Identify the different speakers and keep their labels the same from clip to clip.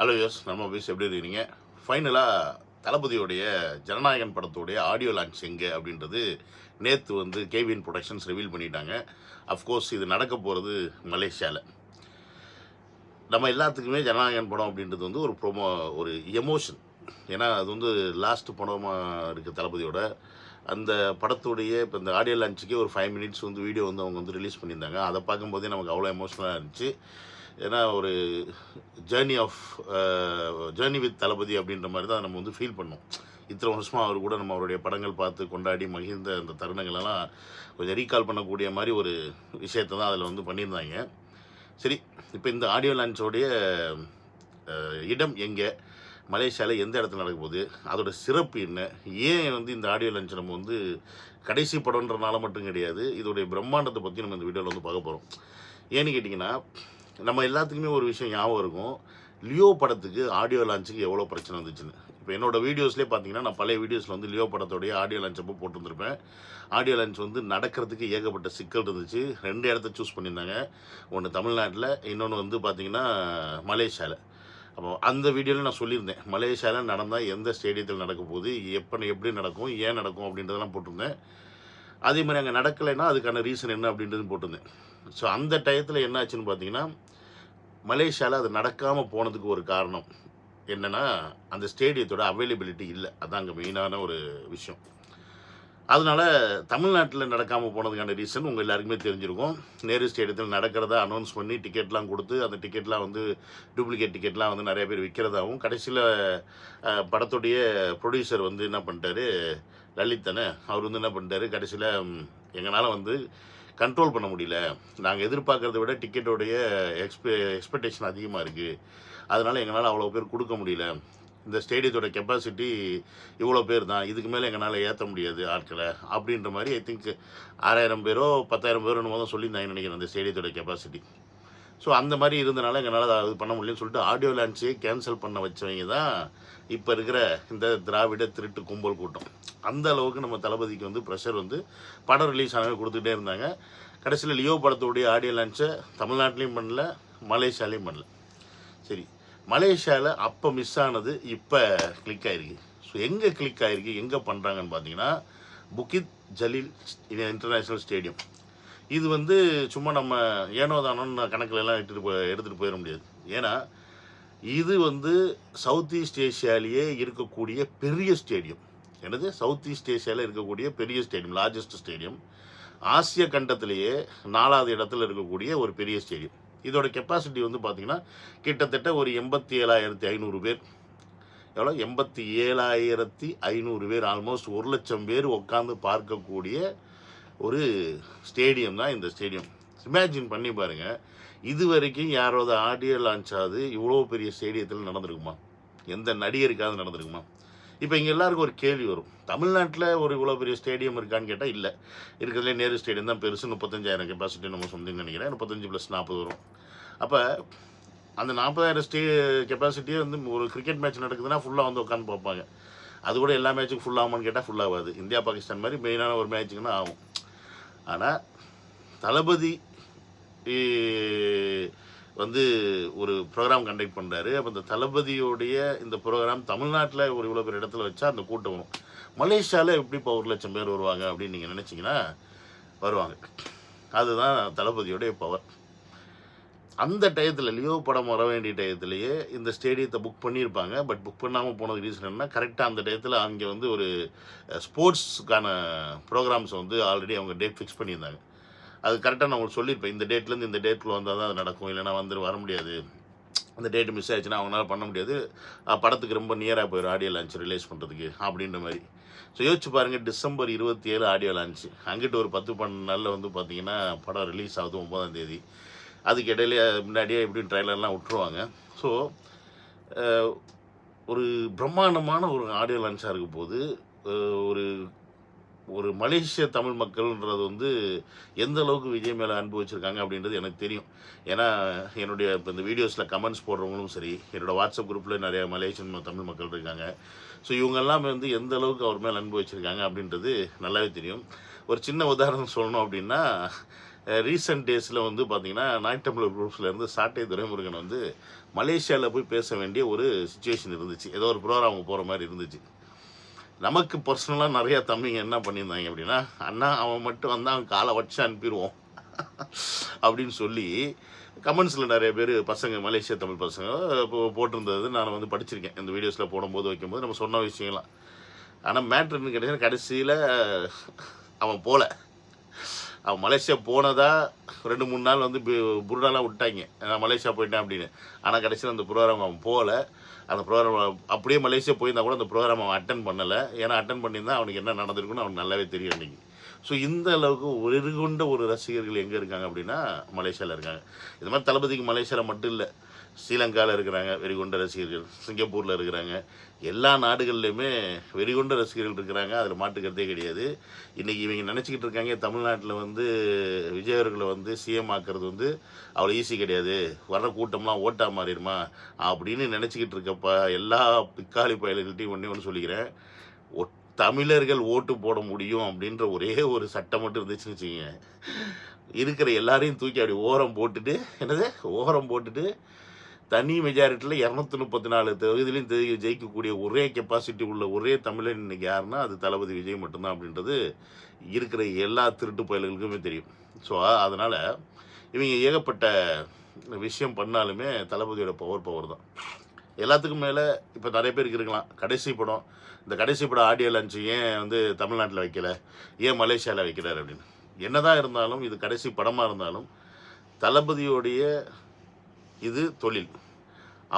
Speaker 1: Hello யோஸ் நம்ம பேசி எப்படி இருக்கீங்க ஃபைனலாக தளபதியோடைய ஜனநாயகன் படத்தோடைய ஆடியோ லான்ச் எங்கே அப்படின்றது நேற்று வந்து கேவிஎன் ப்ரொடக்ஷன்ஸ் ரிவீல் பண்ணிட்டாங்க. அஃப்கோர்ஸ் இது நடக்க போகிறது மலேசியாவில் நம்ம எல்லாத்துக்குமே ஜனநாயகன் படம் அப்படின்றது வந்து ஒரு ப்ரோமோ ஒரு எமோஷன் ஏன்னா அது வந்து லாஸ்ட் படமாக இருக்குது தளபதியோட. அந்த படத்துடைய இப்போ இந்த ஆடியோ லான்ச்சுக்கே ஒரு ஃபைவ் மினிட்ஸ் வந்து வீடியோ வந்து அவங்க வந்து ரிலீஸ் பண்ணியிருந்தாங்க. அதை பார்க்கும்போதே நமக்கு அவ்வளோ எமோஷனலாக இருந்துச்சு. ஏன்னா ஒரு journey of journey with Thalapathy அப்படின்ற மாதிரி தான் நம்ம வந்து ஃபீல் பண்ணோம். இத்தனை வருஷமாக அவர் கூட நம்ம அவருடைய படங்கள் பார்த்து கொண்டாடி மகிழ்ந்த அந்த தருணங்களெல்லாம் கொஞ்சம் ரீகால் பண்ணக்கூடிய மாதிரி ஒரு விஷயத்தை தான் அதில் வந்து பண்ணியிருந்தாங்க. சரி இப்போ இந்த ஆடியோ லான்ச்சோடைய uh, இடம் எங்கே? மலேசியாவில் எந்த இடத்துல நடக்க போகுது? அதோட சிறப்பு என்ன? ஏன் வந்து இந்த ஆடியோ லஞ்ச் நம்ம வந்து கடைசி படம்ன்றனால மட்டும் கிடையாது இதோடைய பிரம்மாண்டத்தை பற்றி நம்ம இந்த வீடியோவில் வந்து பார்க்க போகிறோம் ஏன்னு கேட்டிங்கன்னா நம்ம எல்லாத்துக்குமே ஒரு விஷயம் ஞாபகம் இருக்கும். லியோ படத்துக்கு ஆடியோ லான்ச்சுக்கு எவ்வளோ பிரச்சனை வந்துச்சுன்னு. இப்போ என்னோடய வீடியோஸ்லேயே பார்த்தீங்கன்னா நான் பழைய வீடியோஸில் வந்து லியோ படத்தோடைய ஆடியோ லான்ச் அப்போ போட்டிருந்திருப்பேன். ஆடியோ லான்ச் வந்து நடக்கிறதுக்கு ஏகப்பட்ட சிக்கல் இருந்துச்சு. ரெண்டு இடத்த சூஸ் பண்ணியிருந்தாங்க. ஒன்று தமிழ்நாட்டில் இன்னொன்று வந்து பார்த்தீங்கன்னா மலேசியாவில் அப்போ அந்த வீடியோவில் நான் சொல்லியிருந்தேன். மலேசியாவில் நடந்தால் எந்த ஸ்டேடியத்தில் நடக்க போகுது? எப்போ எப்படி நடக்கும்? ஏன் நடக்கும்? அப்படின்றதெல்லாம் போட்டிருந்தேன். அதே மாதிரி அங்கே நடக்கலைன்னா அதுக்கான ரீசன் என்ன அப்படின்றது போட்டிருந்தேன். ஸோ அந்த டயத்தில் என்ன ஆச்சுன்னு பார்த்தீங்கன்னா மலேசியாவில் அது நடக்காமல் போனதுக்கு ஒரு காரணம் என்னென்னா அந்த ஸ்டேடியத்தோட அவைலபிலிட்டி இல்லை. அதான் அங்கே மெயினான ஒரு விஷயம். அதனால தமிழ்நாட்டில் நடக்காமல் போனதுக்கான ரீசன் உங்கள் எல்லாருக்குமே தெரிஞ்சிருக்கும். நேரு ஸ்டேடியத்தில் நடக்கிறதா அனௌன்ஸ் பண்ணி டிக்கெட்லாம் கொடுத்து அந்த டிக்கெட்லாம் வந்து டூப்ளிகேட் டிக்கெட்லாம் வந்து நிறைய பேர் விற்கிறதாகவும் கடைசியில் படத்துடைய ப்ரொடியூசர் வந்து என்ன பண்ணிட்டாரு லலித் தானே அவர் வந்து என்ன பண்ணிட்டாரு கடைசியில் எங்களால் வந்து கண்ட்ரோல் பண்ண முடியல. நாங்கள் எதிர்பார்க்கறத விட டிக்கெட்டோடைய எக்ஸ்பெ எக்ஸ்பெக்டேஷன் அதிகமாக இருக்குது அதனால் எங்களால் அவ்வளோ பேர் கொடுக்க முடியல. இந்த ஸ்டேடியத்தோட கெப்பாசிட்டி இவ்வளோ பேர் தான். இதுக்கு மேலே எங்களால் ஏற்ற முடியாது ஆட்களை. அப்படின்ற மாதிரி ஐ திங்க் ஆறாயிரம் பேரோ பத்தாயிரம் பேரோ என்னமோ தான் சொல்லியிருந்தாங்கன்னு நினைக்கிறேன் அந்த ஸ்டேடியத்தோட கெப்பாசிட்டி ஸோ அந்த மாதிரி இருந்தனால எங்களால் அது பண்ண முடியலன்னு சொல்லிட்டு ஆடியோ லான்ச்சே கேன்சல் பண்ண வச்சவங்க தான் இப்போ இருக்கிற இந்த திராவிட திருட்டு கும்பல் கூட்டம். அந்த அளவுக்கு நம்ம தளபதிக்கு வந்து ப்ரெஷர் வந்து படம் ரிலீஸ் ஆனவே கொடுத்துட்டே இருந்தாங்க. கடைசியில் லியோ படத்தோடைய ஆடியோ லான்ச்சை தமிழ்நாட்டிலையும் பண்ணல மலேசியாலையும் பண்ணல. சரி மலேசியாவில் அப்போ மிஸ் ஆனது இப்போ கிளிக் ஆயிருக்கு. ஸோ எங்கே கிளிக் ஆயிருக்கு எங்கே பண்ணுறாங்கன்னு பார்த்தீங்கன்னா புக்கித் ஜலீல் இன்டர்நேஷ்னல் ஸ்டேடியம் இது வந்து சும்மா நம்ம ஏனோ தானோன்னு கணக்கில் எல்லாம் எடுத்துகிட்டு போய் எடுத்துகிட்டு போயிட முடியாது. ஏன்னா இது வந்து சவுத் ஈஸ்ட் ஏஷியாலேயே இருக்கக்கூடிய பெரிய ஸ்டேடியம். என்னது? சவுத் ஈஸ்ட் ஏஷியாவில் இருக்கக்கூடிய பெரிய ஸ்டேடியம் லார்ஜஸ்ட் ஸ்டேடியம் ஆசிய கண்டத்திலேயே நாலாவது இடத்துல இருக்கக்கூடிய ஒரு பெரிய ஸ்டேடியம். இதோட கெப்பாசிட்டி வந்து பார்த்திங்கன்னா கிட்டத்தட்ட ஒரு எண்பத்தி ஏழாயிரத்தி ஐநூறு பேர். எவ்வளோ எண்பத்தி ஏழாயிரத்தி ஐநூறு பேர். ஆல்மோஸ்ட் ஒரு லட்சம் பேர் உட்காந்து பார்க்கக்கூடிய ஒரு ஸ்டேடியம் தான் இந்த ஸ்டேடியம். இமேஜின் பண்ணி பாருங்கள் இது வரைக்கும் யாரோட ஆடியோ லான்ச் ஆகுது இவ்வளோ பெரிய ஸ்டேடியத்தில் நடந்திருக்குமா? எந்த நடிகருக்காவது நடந்திருக்குமா? இப்போ இங்கே எல்லாருக்கும் ஒரு கேள்வி வரும். தமிழ்நாட்டில் ஒரு இவ்வளோ பெரிய ஸ்டேடியம் இருக்கான்னு கேட்டால் இல்லை. இருக்கிறதுலே நேரு ஸ்டேடியம் தான் பெருசு. முப்பத்தஞ்சாயிரம் கெப்பாசிட்டி நம்ம சொந்தம்னு நினைக்கிறேன். முப்பத்தஞ்சு ப்ளஸ் நாற்பது வரும். அப்போ அந்த நாற்பதாயிரம் ஸ்டே கெப்பாசிட்டியே வந்து ஒரு கிரிக்கெட் மேட்ச் நடக்குதுன்னா ஃபுல்லாக வந்து உட்காந்து பார்ப்பாங்க. அது கூட எல்லா மேட்சுக்கும் ஃபுல் ஆகுமான்னு கேட்டால் ஃபுல் ஆகாது. இந்தியா பாகிஸ்தான் மாதிரி மெயினான ஒரு மேட்ச்சுக்குன்னா ஆகும். ஆனால் தளபதி வந்து ஒரு ப்ரோக்ராம் கண்டக்ட் பண்ணுறாரு அப்போ இந்த தளபதியோடைய இந்த ப்ரோக்ராம் தமிழ்நாட்டில் ஒரு இவ்வளோ பேர் இடத்துல வச்சா அந்த கூட்டம் வரும். மலேசியாவில் எப்படி இப்போ ஒரு லட்சம் பேர் வருவாங்க அப்படின்னு நீங்கள் நினச்சிங்கன்னா வருவாங்க. அதுதான் தளபதியோடைய பவர் அந்த டயத்தில் லியோ படம் வர வேண்டிய டயத்துலேயே இந்த ஸ்டேடியத்தை புக் பண்ணியிருப்பாங்க. பட் புக் பண்ணாமல் போனது ரீசன் என்ன கரெக்டாக அந்த டயத்தில் அங்கே வந்து ஒரு ஸ்போர்ட்ஸ்க்கான ப்ரோக்ராம்ஸ் வந்து ஆல்ரெடி அவங்க டேட் ஃபிக்ஸ் பண்ணியிருந்தாங்க. அது கரெக்டாக நான் உங்களுக்கு சொல்லியிருப்பேன். இந்த டேட்லேருந்து இந்த டேட்டில் வந்தால் தான் அது நடக்கும். இல்லைன்னா வந்து வர முடியாது. அந்த டேட் மிஸ் ஆயிடுச்சுன்னா அவங்களால பண்ண முடியாது. படத்துக்கு ரொம்ப நியராக போயிடும் ஆடியோ லான்ச் ரிலீஸ் பண்ணுறதுக்கு அப்படின்ற மாதிரி. ஸோ யோசிச்சு பாருங்கள் டிசம்பர் இருபத்தி ஏழு ஆடியோ லான்ச் அங்கிட்டு ஒரு பத்து பன்னெண்டு நாளில் வந்து பார்த்தீங்கன்னா படம் ரிலீஸ் ஆகுது ஒம்பதாம் தேதி. அதுக்கு இடையில முன்னாடியே எப்படியும் ட்ரைலர்லாம் விட்டுருவாங்க. ஸோ ஒரு பிரம்மாண்டமான ஒரு ஆடியோ லான்ச்சாக இருக்க போது ஒரு ஒரு மலேசிய தமிழ் மக்கள்ன்றது வந்து எந்த அளவுக்கு விஜய் மேலே அன்பு வச்சுருக்காங்க அப்படின்றது எனக்கு தெரியும். ஏன்னா என்னுடைய இப்போ இந்த வீடியோஸில் கமெண்ட்ஸ் போடுறவங்களும் சரி என்னோடய வாட்ஸ்அப் குரூப்பில் நிறைய மலேசியன் தமிழ் மக்கள் இருக்காங்க. ஸோ இவங்கெல்லாம் வந்து எந்த அளவுக்கு அவர் மேலே அன்பு வச்சுருக்காங்க அப்படின்றது நல்லாவே தெரியும். ஒரு சின்ன உதாரணம் சொல்லணும் அப்படின்னா ரீசெண்ட் டேஸில் வந்து பார்த்தீங்கன்னா நாய்த்தமிழர் குரூப்ஸ்லேருந்து சாட்டை துரைமுருகன் வந்து மலேசியாவில் போய் பேச வேண்டிய ஒரு சுச்சுவேஷன் இருந்துச்சு. ஏதோ ஒரு ப்ரோக்ராம் போகிற மாதிரி இருந்துச்சு. நமக்கு பர்சனலாக நிறையா தம்பிங்க என்ன பண்ணியிருந்தாங்க அப்படின்னா அண்ணா அவன் மட்டும் வந்தால் அவன் காலை வச்சு அனுப்பிடுவோம் அப்படின்னு சொல்லி கமெண்ட்ஸில் நிறைய பேர் பசங்க மலேசிய தமிழ் பசங்க போட்டிருந்தது. நான் வந்து படிச்சிருக்கேன். இந்த வீடியோஸில் போடும்போது வைக்கும்போது நம்ம சொன்ன விஷயங்கள்லாம். ஆனால் மேட்ருன்னு கேட்டீங்கன்னா கடைசியில் அவன் போகல அவன் மலேசியா போனதா ரெண்டு மூணு நாள் வந்து பு- புருடாலாம் விட்டாங்க. நான் மலேசியா போயிட்டேன் அப்படின்னு. ஆனால் கடைசியில் அந்த ப்ரோக்ராம் அவன் போகல. அந்த ப்ரோக்ராம் அப்படியே மலேசியா போயிருந்தா கூட அந்த ப்ரோக்ராம் அவன் அட்டன் பண்ணலை. ஏன்னா அட்டன் பண்ணியிருந்தா அவனுக்கு என்ன நடந்திருக்குன்னு அவனுக்கு நல்லாவே தெரியும் அன்றைக்கி ஸோ இந்த அளவுக்கு ஒரு ஒரு ரசிகர்கள் எங்கே இருக்காங்க அப்படின்னா மலேசியாவில் இருக்காங்க. இது மாதிரி தளபதிக்கு மலேசியாவில் மட்டும் இல்லை ஸ்ரீலங்காவில் இருக்கிறாங்க வெறிகொண்ட ரசிகர்கள். சிங்கப்பூரில் இருக்கிறாங்க. எல்லா நாடுகள்லையுமே வெறிகொண்ட ரசிகர்கள் இருக்கிறாங்க. அதில் மாட்டுக்கிறதே கிடையாது. இன்றைக்கி இவங்க நினச்சிக்கிட்டு இருக்காங்க தமிழ்நாட்டில் வந்து விஜய் அவர்களை வந்து சிஎம் ஆக்குறது வந்து அவ்வளோ ஈஸி கிடையாது. வர்ற கூட்டம்லாம் ஓட்டா மாறிடுமா? அப்படின்னு நினச்சிக்கிட்டு இருக்கப்ப எல்லா பிக்காளி பயல்கள்ட்டையும் ஒன்றே ஒன்று சொல்லிக்கிறேன். ஒட் தமிழர்கள் ஓட்டு போட முடியும் அப்படின்ற ஒரே ஒரு சட்டம் மட்டும் இருந்துச்சுன்னு வச்சுக்கோங்க. இருக்கிற எல்லாரையும் தூக்கி அப்படி ஓரம் போட்டுட்டு என்னது? ஓரம் போட்டுட்டு தனி மெஜாரிட்டியில் இரநூத்தி முப்பத்தி நாலு தொகுதியிலையும் தெ- ஜெயிக்கக்கூடிய ஒரே கெப்பாசிட்டி உள்ள ஒரே தமிழன் இன்னைக்கு யாருன்னா அது தளபதி விஜய் மட்டும்தான் அப்படின்றது இருக்கிற எல்லா திருட்டு பயல்களுக்குமே தெரியும். ஸோ அதனால் இவங்க ஏகப்பட்ட விஷயம் பண்ணாலுமே தளபதியோட பவர் பவர் தான். எல்லாத்துக்கும் மேலே இப்போ நிறைய பேருக்கு இருக்கலாம். கடைசி படம். இந்த கடைசி படம் ஆடியோ லான்ச் ஏன் வந்து தமிழ்நாட்டில் வைக்கல? ஏன் மலேசியாவில் வைக்கிறார் அப்படின்னு. என்னதான் இருந்தாலும் இது கடைசி படமாக இருந்தாலும் தளபதியோடைய இது தொழில்.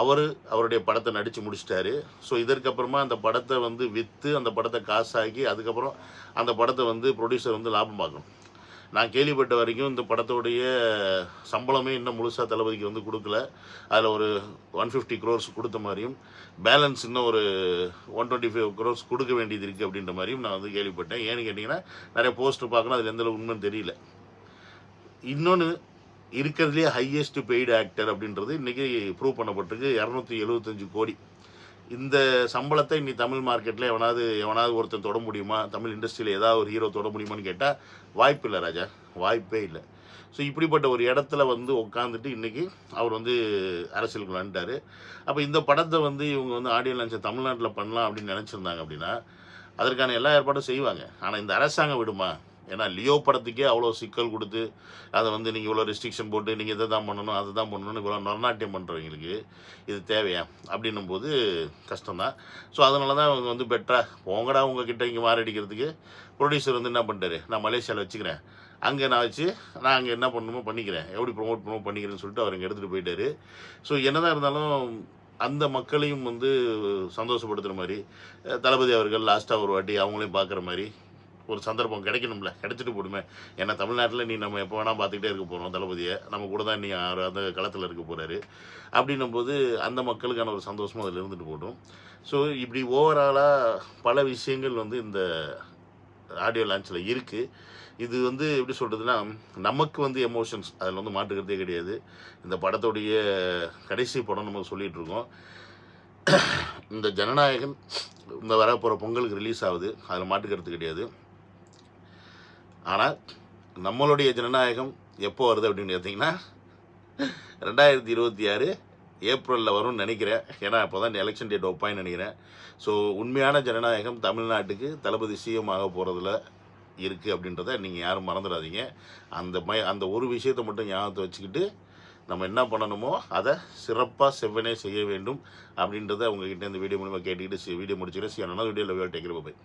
Speaker 1: அவர் அவருடைய படத்தை நடித்து முடிச்சிட்டாரு. ஸோ இதற்கப்புறமா அந்த படத்தை வந்து விற்று அந்த படத்தை காசாக்கி அதுக்கப்புறம் அந்த படத்தை வந்து ப்ரொடியூசர் வந்து லாபம் பார்க்கணும். நான் கேள்விப்பட்ட வரைக்கும் இந்த படத்தோடைய சம்பளமே இன்னும் முழுசாக தளபதிக்கு வந்து கொடுக்கல. அதில் ஒரு ஒன் ஃபிஃப்டி க்ரோர்ஸ் கொடுத்த மாதிரியும் பேலன்ஸ் இன்னும் ஒரு ஒன் டுவெண்ட்டி ஃபைவ் க்ரோர்ஸ் கொடுக்க வேண்டியது இருக்குது அப்படின்ற மாதிரியும் நான் வந்து கேள்விப்பட்டேன். ஏன்னு கேட்டிங்கன்னா நிறைய போஸ்டர் பார்க்கணும் அதில் எந்தளவு உண்மைன்னு தெரியல. இன்னொன்று இருக்கிறதுலே ஹையஸ்ட் பெய்டு ஆக்டர் அப்படின்றது இன்றைக்கி ப்ரூவ் பண்ணப்பட்டிருக்கு. இரநூத்தி எழுபத்தஞ்சு கோடி. இந்த சம்பளத்தை நீ தமிழ் மார்க்கெட்டில் எவனாவது எவனாவது ஒருத்தன் தொட முடியுமா? தமிழ் இண்டஸ்ட்ரியில் ஏதாவது ஒரு ஹீரோ தொட முடியுமான்னு கேட்டால் வாய்ப்பு இல்லை ராஜா. வாய்ப்பே இல்லை. ஸோ இப்படிப்பட்ட ஒரு இடத்துல வந்து உட்காந்துட்டு இன்றைக்கி அவர் வந்து அரசியலுக்கு வந்துட்டார். அப்போ இந்த படத்தை வந்து இவங்க வந்து ஆடியோ லான்ச்சை தமிழ்நாட்டில் பண்ணலாம் அப்படின்னு நினச்சிருந்தாங்க அப்படின்னா அதற்கான எல்லா ஏற்பாடும் செய்வாங்க. ஆனால் இந்த அரசாங்கம் விடுமா? ஏன்னா லியோ படத்துக்கே அவ்வளோ சிக்கல் கொடுத்து அதை வந்து நீங்கள் இவ்வளோ ரெஸ்ட்ரிக்ஷன் போட்டு நீங்கள் இதை தான் பண்ணணும் அதை தான் பண்ணணும்னு இவ்வளோ நரநாட்டியம் பண்ணுறவங்களுக்கு இது தேவையா? அப்படின்னும் போது கஷ்டம்தான். ஸோ அதனால தான் அவங்க வந்து பெட்டராக போங்கடா உங்ககிட்ட இங்கே மாரடிக்கிறதுக்கு ப்ரொடியூசர் வந்து என்ன பண்ணிட்டாரு நான் மலேசியாவில் வச்சுக்கிறேன். அங்கே நான் வச்சு நான் அங்கே என்ன பண்ணணுமோ பண்ணிக்கிறேன். எப்படி ப்ரொமோட் பண்ணுமோ பண்ணிக்கிறேன்னு சொல்லிட்டு அவர் இங்கே எடுத்துகிட்டு போயிட்டாரு. ஸோ என்னதான் இருந்தாலும் அந்த மக்களையும் வந்து சந்தோஷப்படுத்துகிற மாதிரி தளபதி அவர்கள் லாஸ்ட்டாக ஒரு வாட்டி அவங்களையும் பார்க்குற மாதிரி ஒரு சந்தர்ப்பம் கிடைக்கணும்ல. கிடைச்சிட்டு போடுமே. ஏன்னா தமிழ்நாட்டில் நீ நம்ம எப்போ வேணால் பார்த்துக்கிட்டே இருக்க போகிறோம் தளபதியை. நம்ம கூட தான் நீ அந்த களத்தில் இருக்க போகிறாரு அப்படின்னும் போது அந்த மக்களுக்கான ஒரு சந்தோஷமும் அதில் இருந்துட்டு போட்டோம் ஸோ இப்படி ஓவராலாக பல விஷயங்கள் வந்து இந்த ஆடியோ லான்ச்சில் இருக்குது இது வந்து எப்படி சொல்கிறதுனா நமக்கு வந்து எமோஷன்ஸ் அதில் வந்து மாட்டுக்கிறதே கிடையாது. இந்த படத்துடைய கடைசி படம் நம்ம சொல்லிகிட்டு இருக்கோம். இந்த ஜனநாயகன் இந்த வரப்போகிற பொங்கலுக்கு ரிலீஸ் ஆகுது. அதில் மாட்டுக்கிறது கிடையாது. ஆனால் நம்மளுடைய ஜனநாயகம் எப்போ வருது அப்படின்னு பார்த்தீங்கன்னா ரெண்டாயிரத்தி இருபத்தி ஆறு ஏப்ரலில் வரும்னு நினைக்கிறேன். ஏன்னா அப்போ தான் எலெக்ஷன் டேட் வைப்பான்னு நினைக்கிறேன். ஸோ உண்மையான ஜனநாயகம் தமிழ்நாட்டுக்கு தளபதி சிஎம் ஆக போகிறதுல இருக்குது அப்படின்றத நீங்கள் யாரும் மறந்துடாதீங்க. அந்த மய அந்த ஒரு விஷயத்தை மட்டும் ஞாபகத்தை வச்சுக்கிட்டு நம்ம என்ன பண்ணணுமோ அதை சிறப்பாக செவ்வனே செய்ய வேண்டும் அப்படின்றத உங்ககிட்ட இந்த வீடியோ மூலமாக கேட்டுக்கிட்டு வீடியோ முடிச்சுக்கிறேன். சி அண்ணா வீடியோவில் டேக்கிற போய்